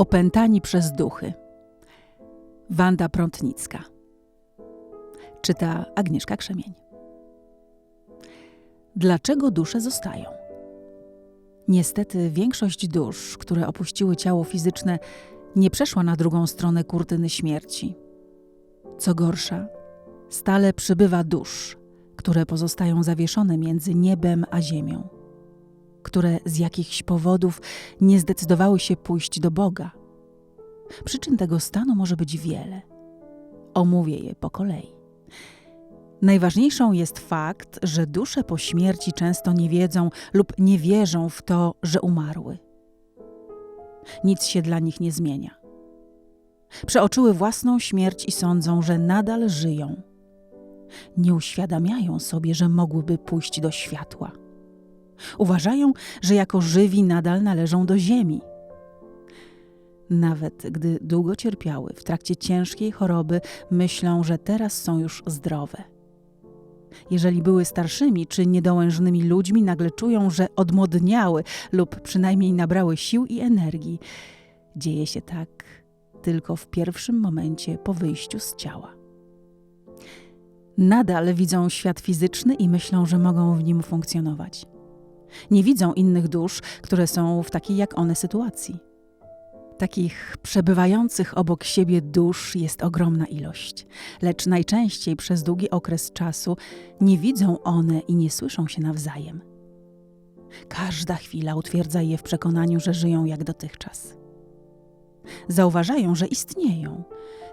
Opętani przez duchy. Wanda Prątnicka. Czyta Agnieszka Krzemień. Dlaczego dusze zostają? Niestety większość dusz, które opuściły ciało fizyczne, nie przeszła na drugą stronę kurtyny śmierci. Co gorsza, stale przybywa dusz, które pozostają zawieszone między niebem a ziemią, które z jakichś powodów nie zdecydowały się pójść do Boga. Przyczyn tego stanu może być wiele. Omówię je po kolei. Najważniejszą jest fakt, że dusze po śmierci często nie wiedzą lub nie wierzą w to, że umarły. Nic się dla nich nie zmienia. Przeoczyły własną śmierć i sądzą, że nadal żyją. Nie uświadamiają sobie, że mogłyby pójść do światła. Uważają, że jako żywi nadal należą do ziemi. Nawet gdy długo cierpiały w trakcie ciężkiej choroby, myślą, że teraz są już zdrowe. Jeżeli były starszymi czy niedołężnymi ludźmi, nagle czują, że odmłodniały lub przynajmniej nabrały sił i energii. Dzieje się tak tylko w pierwszym momencie po wyjściu z ciała. Nadal widzą świat fizyczny i myślą, że mogą w nim funkcjonować. Nie widzą innych dusz, które są w takiej jak one sytuacji. Takich przebywających obok siebie dusz jest ogromna ilość, lecz najczęściej przez długi okres czasu nie widzą one i nie słyszą się nawzajem. Każda chwila utwierdza je w przekonaniu, że żyją jak dotychczas. Zauważają, że istnieją,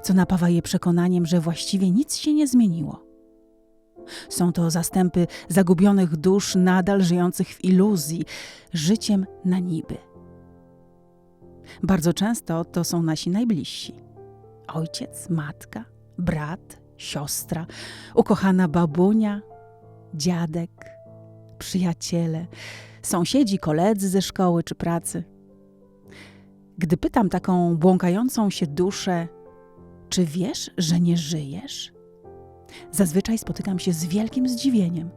co napawa je przekonaniem, że właściwie nic się nie zmieniło. Są to zastępy zagubionych dusz nadal żyjących w iluzji, życiem na niby. Bardzo często to są nasi najbliżsi: ojciec, matka, brat, siostra, ukochana babunia, dziadek, przyjaciele, sąsiedzi, koledzy ze szkoły czy pracy. Gdy pytam taką błąkającą się duszę, czy wiesz, że nie żyjesz? Zazwyczaj spotykam się z wielkim zdziwieniem.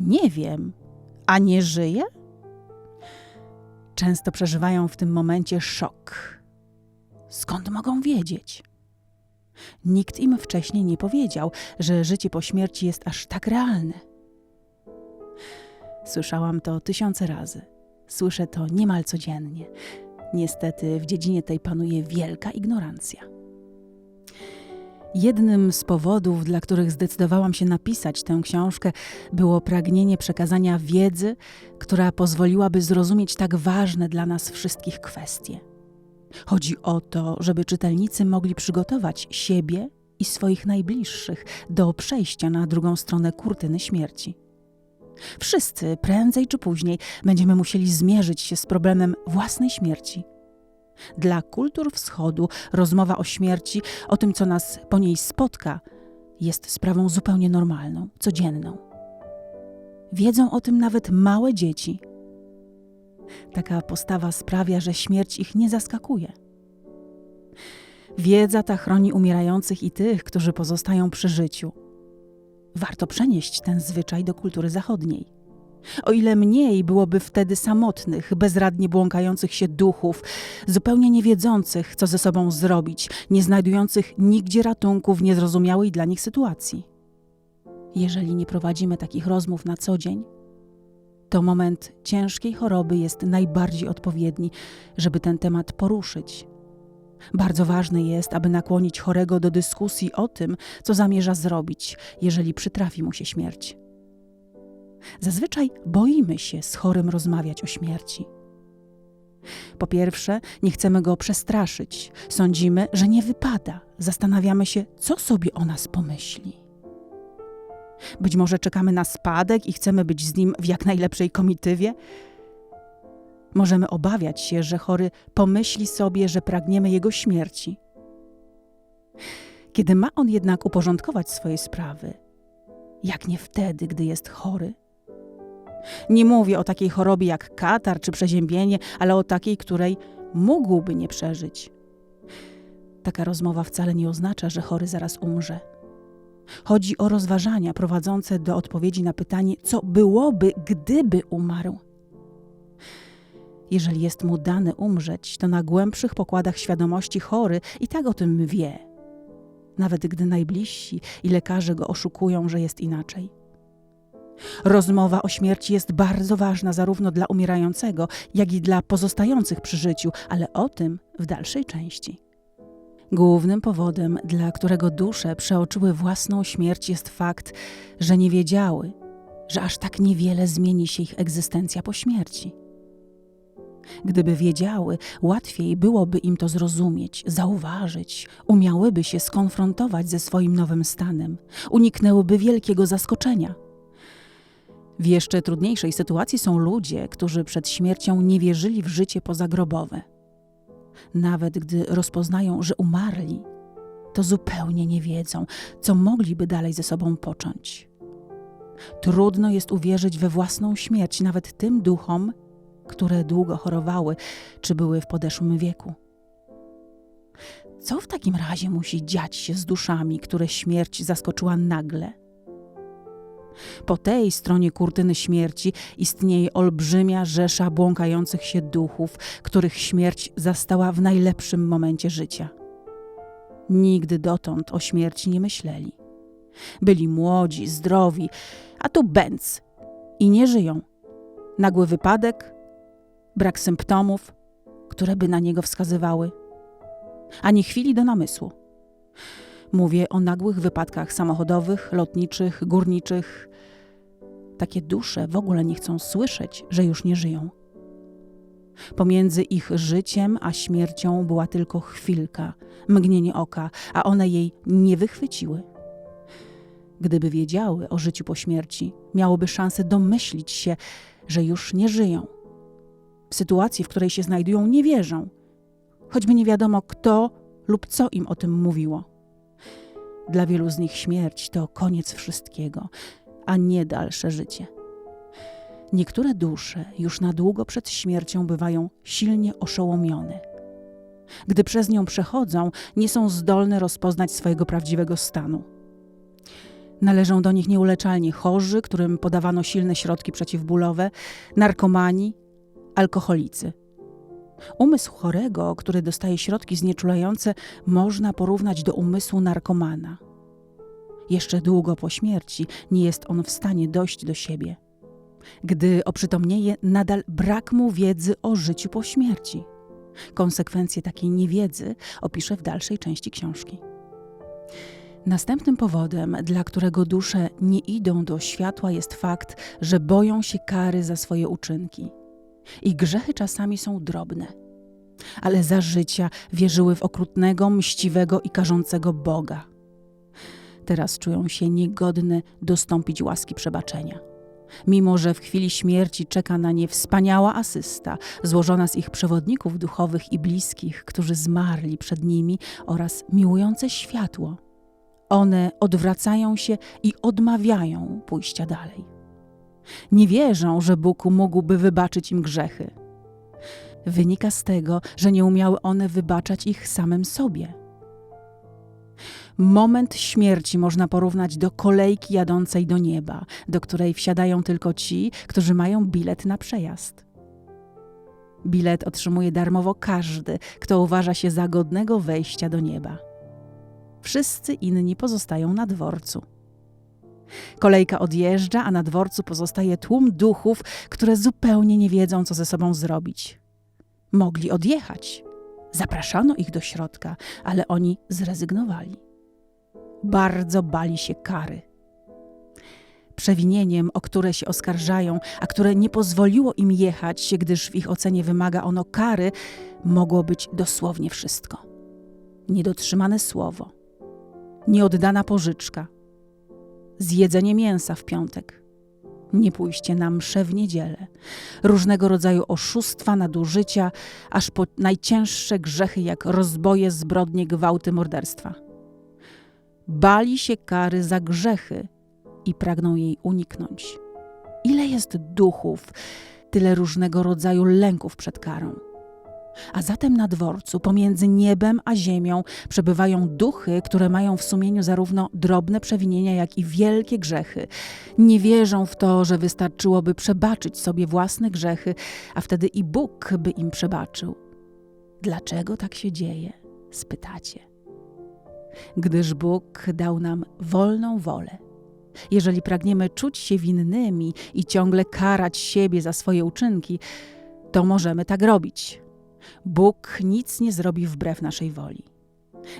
Nie wiem, a nie żyję? Często przeżywają w tym momencie szok. Skąd mogą wiedzieć? Nikt im wcześniej nie powiedział, że życie po śmierci jest aż tak realne. Słyszałam to tysiące razy. Słyszę to niemal codziennie. Niestety w dziedzinie tej panuje wielka ignorancja. Jednym z powodów, dla których zdecydowałam się napisać tę książkę, było pragnienie przekazania wiedzy, która pozwoliłaby zrozumieć tak ważne dla nas wszystkich kwestie. Chodzi o to, żeby czytelnicy mogli przygotować siebie i swoich najbliższych do przejścia na drugą stronę kurtyny śmierci. Wszyscy, prędzej czy później, będziemy musieli zmierzyć się z problemem własnej śmierci. Dla kultur wschodu rozmowa o śmierci, o tym, co nas po niej spotka, jest sprawą zupełnie normalną, codzienną. Wiedzą o tym nawet małe dzieci. Taka postawa sprawia, że śmierć ich nie zaskakuje. Wiedza ta chroni umierających i tych, którzy pozostają przy życiu. Warto przenieść ten zwyczaj do kultury zachodniej. O ile mniej byłoby wtedy samotnych, bezradnie błąkających się duchów, zupełnie niewiedzących, co ze sobą zrobić, nie znajdujących nigdzie ratunku w niezrozumiałej dla nich sytuacji. Jeżeli nie prowadzimy takich rozmów na co dzień, to moment ciężkiej choroby jest najbardziej odpowiedni, żeby ten temat poruszyć. Bardzo ważne jest, aby nakłonić chorego do dyskusji o tym, co zamierza zrobić, jeżeli przytrafi mu się śmierć. Zazwyczaj boimy się z chorym rozmawiać o śmierci. Po pierwsze, nie chcemy go przestraszyć. Sądzimy, że nie wypada. Zastanawiamy się, co sobie o nas pomyśli. Być może czekamy na spadek i chcemy być z nim w jak najlepszej komitywie. Możemy obawiać się, że chory pomyśli sobie, że pragniemy jego śmierci. Kiedy ma on jednak uporządkować swoje sprawy, jak nie wtedy, gdy jest chory, nie mówię o takiej chorobie jak katar czy przeziębienie, ale o takiej, której mógłby nie przeżyć. Taka rozmowa wcale nie oznacza, że chory zaraz umrze. Chodzi o rozważania prowadzące do odpowiedzi na pytanie, co byłoby, gdyby umarł. Jeżeli jest mu dane umrzeć, to na głębszych pokładach świadomości chory i tak o tym wie. Nawet gdy najbliżsi i lekarze go oszukują, że jest inaczej. Rozmowa o śmierci jest bardzo ważna zarówno dla umierającego, jak i dla pozostających przy życiu, ale o tym w dalszej części. Głównym powodem, dla którego dusze przeoczyły własną śmierć, jest fakt, że nie wiedziały, że aż tak niewiele zmieni się ich egzystencja po śmierci. Gdyby wiedziały, łatwiej byłoby im to zrozumieć, zauważyć, umiałyby się skonfrontować ze swoim nowym stanem, uniknęłyby wielkiego zaskoczenia. W jeszcze trudniejszej sytuacji są ludzie, którzy przed śmiercią nie wierzyli w życie pozagrobowe. Nawet gdy rozpoznają, że umarli, to zupełnie nie wiedzą, co mogliby dalej ze sobą począć. Trudno jest uwierzyć we własną śmierć nawet tym duchom, które długo chorowały czy były w podeszłym wieku. Co w takim razie musi dziać się z duszami, które śmierć zaskoczyła nagle? Po tej stronie kurtyny śmierci istnieje olbrzymia rzesza błąkających się duchów, których śmierć zastała w najlepszym momencie życia. Nigdy dotąd o śmierci nie myśleli. Byli młodzi, zdrowi, a tu bęc i nie żyją. Nagły wypadek, brak symptomów, które by na niego wskazywały, ani chwili do namysłu. Mówię o nagłych wypadkach samochodowych, lotniczych, górniczych. Takie dusze w ogóle nie chcą słyszeć, że już nie żyją. Pomiędzy ich życiem a śmiercią była tylko chwilka, mgnienie oka, a one jej nie wychwyciły. Gdyby wiedziały o życiu po śmierci, miałoby szansę domyślić się, że już nie żyją. W sytuacji, w której się znajdują, nie wierzą, choćby nie wiadomo kto lub co im o tym mówiło. Dla wielu z nich śmierć to koniec wszystkiego, a nie dalsze życie. Niektóre dusze już na długo przed śmiercią bywają silnie oszołomione. Gdy przez nią przechodzą, nie są zdolne rozpoznać swojego prawdziwego stanu. Należą do nich nieuleczalnie chorzy, którym podawano silne środki przeciwbólowe, narkomani, alkoholicy. Umysł chorego, który dostaje środki znieczulające, można porównać do umysłu narkomana. Jeszcze długo po śmierci nie jest on w stanie dojść do siebie. Gdy oprzytomnieje, nadal brak mu wiedzy o życiu po śmierci. Konsekwencje takiej niewiedzy opiszę w dalszej części książki. Następnym powodem, dla którego dusze nie idą do światła, jest fakt, że boją się kary za swoje uczynki. Ich grzechy czasami są drobne, ale za życia wierzyły w okrutnego, mściwego i karzącego Boga. Teraz czują się niegodne dostąpić łaski przebaczenia. Mimo, że w chwili śmierci czeka na nie wspaniała asysta, złożona z ich przewodników duchowych i bliskich, którzy zmarli przed nimi, oraz miłujące światło, one odwracają się i odmawiają pójścia dalej. Nie wierzą, że Bóg mógłby wybaczyć im grzechy. Wynika z tego, że nie umiały one wybaczać ich samym sobie. Moment śmierci można porównać do kolejki jadącej do nieba, do której wsiadają tylko ci, którzy mają bilet na przejazd. Bilet otrzymuje darmowo każdy, kto uważa się za godnego wejścia do nieba. Wszyscy inni pozostają na dworcu. Kolejka odjeżdża, a na dworcu pozostaje tłum duchów, które zupełnie nie wiedzą, co ze sobą zrobić. Mogli odjechać. Zapraszano ich do środka, ale oni zrezygnowali. Bardzo bali się kary. Przewinieniem, o które się oskarżają, a które nie pozwoliło im jechać, gdyż w ich ocenie wymaga ono kary, mogło być dosłownie wszystko: niedotrzymane słowo, nieoddana pożyczka, zjedzenie mięsa w piątek, nie pójście na msze w niedzielę, różnego rodzaju oszustwa, nadużycia, aż po najcięższe grzechy jak rozboje, zbrodnie, gwałty, morderstwa. Bali się kary za grzechy i pragną jej uniknąć. Ile jest duchów, tyle różnego rodzaju lęków przed karą. A zatem na dworcu, pomiędzy niebem a ziemią, przebywają duchy, które mają w sumieniu zarówno drobne przewinienia, jak i wielkie grzechy. Nie wierzą w to, że wystarczyłoby przebaczyć sobie własne grzechy, a wtedy i Bóg by im przebaczył. Dlaczego tak się dzieje? spytacie. Gdyż Bóg dał nam wolną wolę. Jeżeli pragniemy czuć się winnymi i ciągle karać siebie za swoje uczynki, to możemy tak robić. Bóg nic nie zrobi wbrew naszej woli.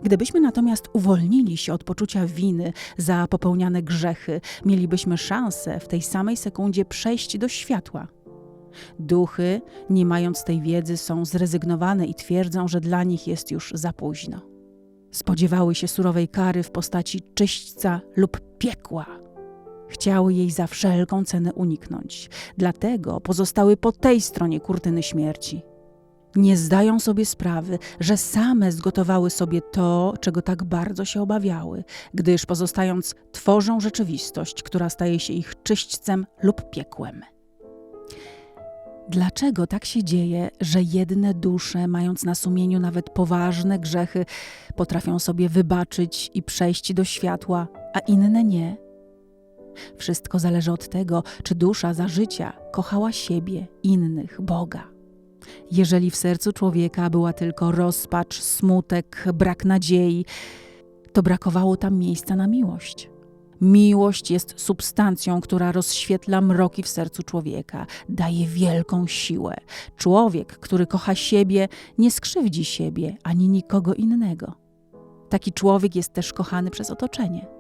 Gdybyśmy natomiast uwolnili się od poczucia winy za popełniane grzechy, mielibyśmy szansę w tej samej sekundzie przejść do światła. Duchy, nie mając tej wiedzy, są zrezygnowane i twierdzą, że dla nich jest już za późno. Spodziewały się surowej kary w postaci czyśćca lub piekła. Chciały jej za wszelką cenę uniknąć, dlatego pozostały po tej stronie kurtyny śmierci. Nie zdają sobie sprawy, że same zgotowały sobie to, czego tak bardzo się obawiały, gdyż pozostając tworzą rzeczywistość, która staje się ich czyśćcem lub piekłem. Dlaczego tak się dzieje, że jedne dusze, mając na sumieniu nawet poważne grzechy, potrafią sobie wybaczyć i przejść do światła, a inne nie? Wszystko zależy od tego, czy dusza za życia kochała siebie, innych, Boga. Jeżeli w sercu człowieka była tylko rozpacz, smutek, brak nadziei, to brakowało tam miejsca na miłość. Miłość jest substancją, która rozświetla mroki w sercu człowieka, daje wielką siłę. Człowiek, który kocha siebie, nie skrzywdzi siebie ani nikogo innego. Taki człowiek jest też kochany przez otoczenie.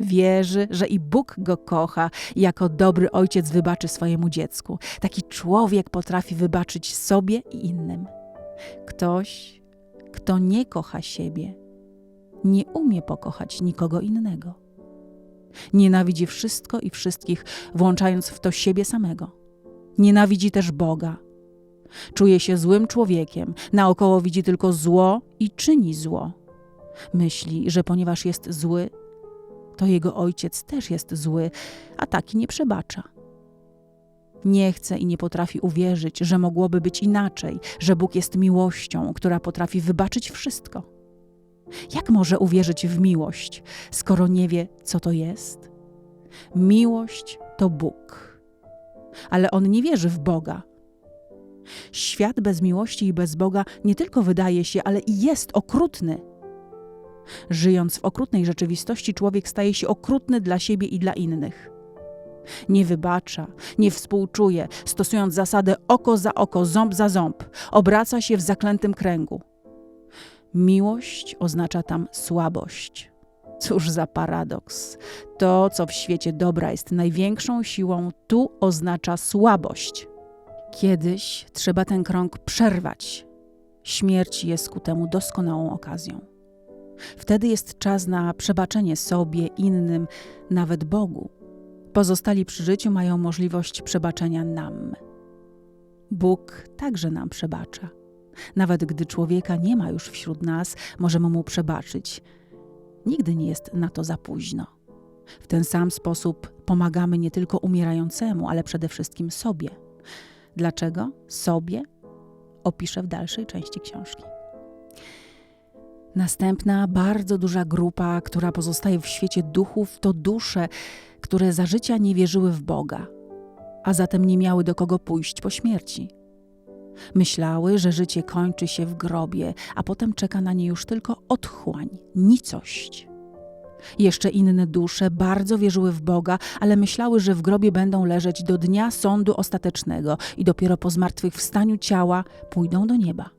Wierzy, że i Bóg go kocha jako dobry ojciec wybaczy swojemu dziecku. Taki człowiek potrafi wybaczyć sobie i innym. Ktoś, kto nie kocha siebie, nie umie pokochać nikogo innego. Nienawidzi wszystko i wszystkich, włączając w to siebie samego. Nienawidzi też Boga. Czuje się złym człowiekiem, naokoło widzi tylko zło i czyni zło. Myśli, że ponieważ jest zły, to jego ojciec też jest zły, a taki nie przebacza. Nie chce i nie potrafi uwierzyć, że mogłoby być inaczej, że Bóg jest miłością, która potrafi wybaczyć wszystko. Jak może uwierzyć w miłość, skoro nie wie, co to jest? Miłość to Bóg, ale on nie wierzy w Boga. Świat bez miłości i bez Boga nie tylko wydaje się, ale i jest okrutny. Żyjąc w okrutnej rzeczywistości, człowiek staje się okrutny dla siebie i dla innych. Nie wybacza, nie współczuje, stosując zasadę oko za oko, ząb za ząb, obraca się w zaklętym kręgu. Miłość oznacza tam słabość. Cóż za paradoks. To, co w świecie dobra jest największą siłą, tu oznacza słabość. Kiedyś trzeba ten krąg przerwać. Śmierć jest ku temu doskonałą okazją. Wtedy jest czas na przebaczenie sobie, innym, nawet Bogu. Pozostali przy życiu mają możliwość przebaczenia nam. Bóg także nam przebacza. Nawet gdy człowieka nie ma już wśród nas, możemy mu przebaczyć. Nigdy nie jest na to za późno. W ten sam sposób pomagamy nie tylko umierającemu, ale przede wszystkim sobie. Dlaczego? Sobie opiszę w dalszej części książki. Następna bardzo duża grupa, która pozostaje w świecie duchów, to dusze, które za życia nie wierzyły w Boga, a zatem nie miały do kogo pójść po śmierci. Myślały, że życie kończy się w grobie, a potem czeka na nie już tylko otchłań, nicość. Jeszcze inne dusze bardzo wierzyły w Boga, ale myślały, że w grobie będą leżeć do dnia sądu ostatecznego i dopiero po zmartwychwstaniu ciała pójdą do nieba.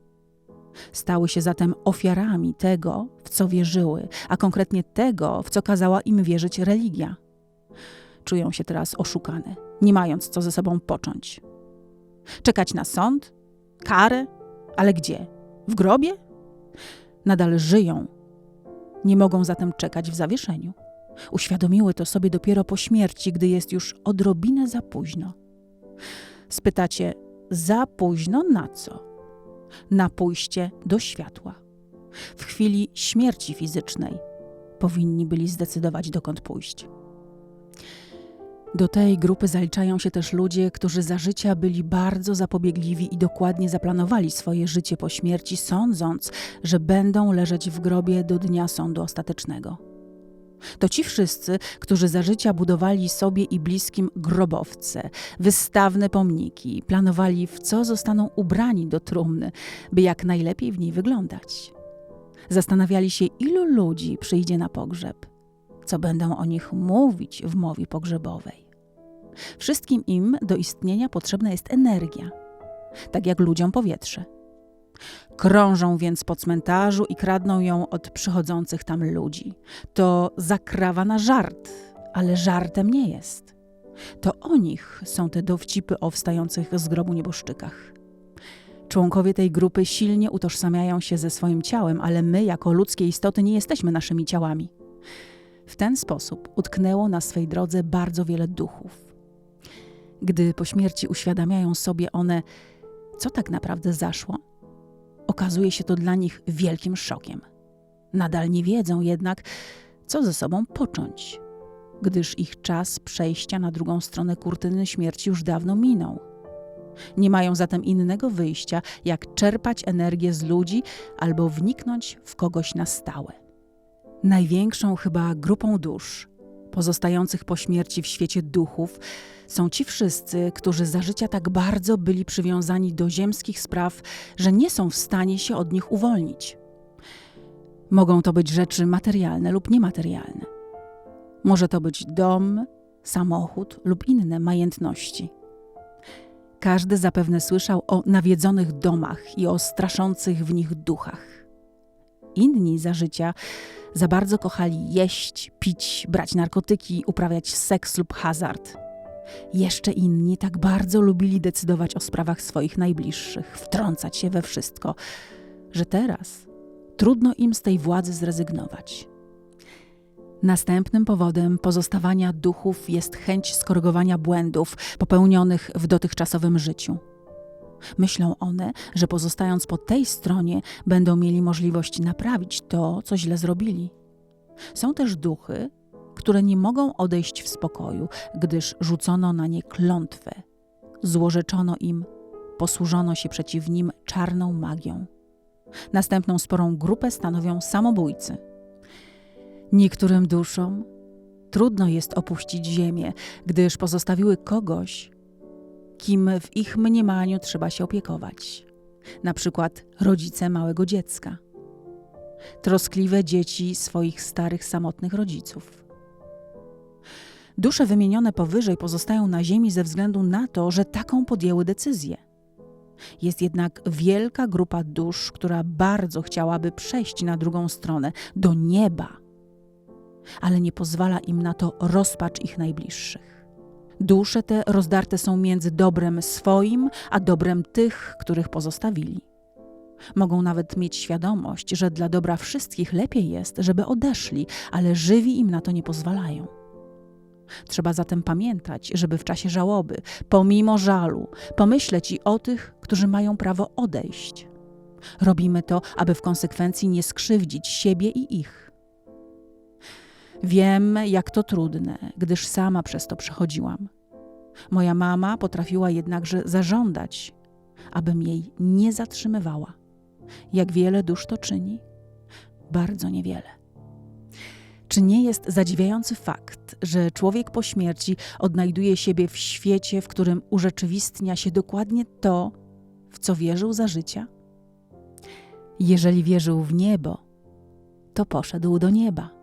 Stały się zatem ofiarami tego, w co wierzyły, a konkretnie tego, w co kazała im wierzyć religia. Czują się teraz oszukane, nie mając co ze sobą począć. Czekać na sąd? Karę? Ale gdzie? W grobie? Nadal żyją. Nie mogą zatem czekać w zawieszeniu. Uświadomiły to sobie dopiero po śmierci, gdy jest już odrobinę za późno. Spytacie, za późno na co? Na pójście do światła. W chwili śmierci fizycznej powinni byli zdecydować, dokąd pójść. Do tej grupy zaliczają się też ludzie, którzy za życia byli bardzo zapobiegliwi i dokładnie zaplanowali swoje życie po śmierci, sądząc, że będą leżeć w grobie do dnia sądu ostatecznego. To ci wszyscy, którzy za życia budowali sobie i bliskim grobowce, wystawne pomniki, planowali, w co zostaną ubrani do trumny, by jak najlepiej w niej wyglądać. Zastanawiali się, ilu ludzi przyjdzie na pogrzeb, co będą o nich mówić w mowie pogrzebowej. Wszystkim im do istnienia potrzebna jest energia, tak jak ludziom powietrze. Krążą więc po cmentarzu i kradną ją od przychodzących tam ludzi. To zakrawa na żart, ale żartem nie jest. To o nich są te dowcipy o wstających z grobu nieboszczykach. Członkowie tej grupy silnie utożsamiają się ze swoim ciałem, ale my, jako ludzkie istoty, nie jesteśmy naszymi ciałami. W ten sposób utknęło na swej drodze bardzo wiele duchów. Gdy po śmierci uświadamiają sobie one, co tak naprawdę zaszło, okazuje się to dla nich wielkim szokiem. Nadal nie wiedzą jednak, co ze sobą począć, gdyż ich czas przejścia na drugą stronę kurtyny śmierci już dawno minął. Nie mają zatem innego wyjścia, jak czerpać energię z ludzi albo wniknąć w kogoś na stałe. Największą chyba grupą dusz, pozostających po śmierci w świecie duchów, są ci wszyscy, którzy za życia tak bardzo byli przywiązani do ziemskich spraw, że nie są w stanie się od nich uwolnić. Mogą to być rzeczy materialne lub niematerialne. Może to być dom, samochód lub inne majętności. Każdy zapewne słyszał o nawiedzonych domach i o straszących w nich duchach. Inni za życia za bardzo kochali jeść, pić, brać narkotyki, uprawiać seks lub hazard. Jeszcze inni tak bardzo lubili decydować o sprawach swoich najbliższych, wtrącać się we wszystko, że teraz trudno im z tej władzy zrezygnować. Następnym powodem pozostawania duchów jest chęć skorygowania błędów popełnionych w dotychczasowym życiu. Myślą one, że pozostając po tej stronie, będą mieli możliwość naprawić to, co źle zrobili. Są też duchy, które nie mogą odejść w spokoju, gdyż rzucono na nie klątwę, złorzeczono im, posłużono się przeciw nim czarną magią. Następną sporą grupę stanowią samobójcy. Niektórym duszom trudno jest opuścić ziemię, gdyż pozostawiły kogoś, kim w ich mniemaniu trzeba się opiekować. Na przykład rodzice małego dziecka. Troskliwe dzieci swoich starych, samotnych rodziców. Dusze wymienione powyżej pozostają na ziemi ze względu na to, że taką podjęły decyzję. Jest jednak wielka grupa dusz, która bardzo chciałaby przejść na drugą stronę, do nieba, ale nie pozwala im na to rozpacz ich najbliższych. Dusze te rozdarte są między dobrem swoim, a dobrem tych, których pozostawili. Mogą nawet mieć świadomość, że dla dobra wszystkich lepiej jest, żeby odeszli, ale żywi im na to nie pozwalają. Trzeba zatem pamiętać, żeby w czasie żałoby, pomimo żalu, pomyśleć i o tych, którzy mają prawo odejść. Robimy to, aby w konsekwencji nie skrzywdzić siebie i ich. Wiem, jak to trudne, gdyż sama przez to przechodziłam. Moja mama potrafiła jednakże zażądać, abym jej nie zatrzymywała. Jak wiele dusz to czyni? Bardzo niewiele. Czy nie jest zadziwiający fakt, że człowiek po śmierci odnajduje siebie w świecie, w którym urzeczywistnia się dokładnie to, w co wierzył za życia? Jeżeli wierzył w niebo, to poszedł do nieba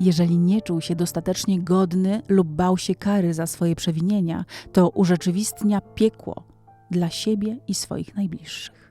jeżeli nie czuł się dostatecznie godny lub bał się kary za swoje przewinienia, to urzeczywistnia piekło dla siebie i swoich najbliższych.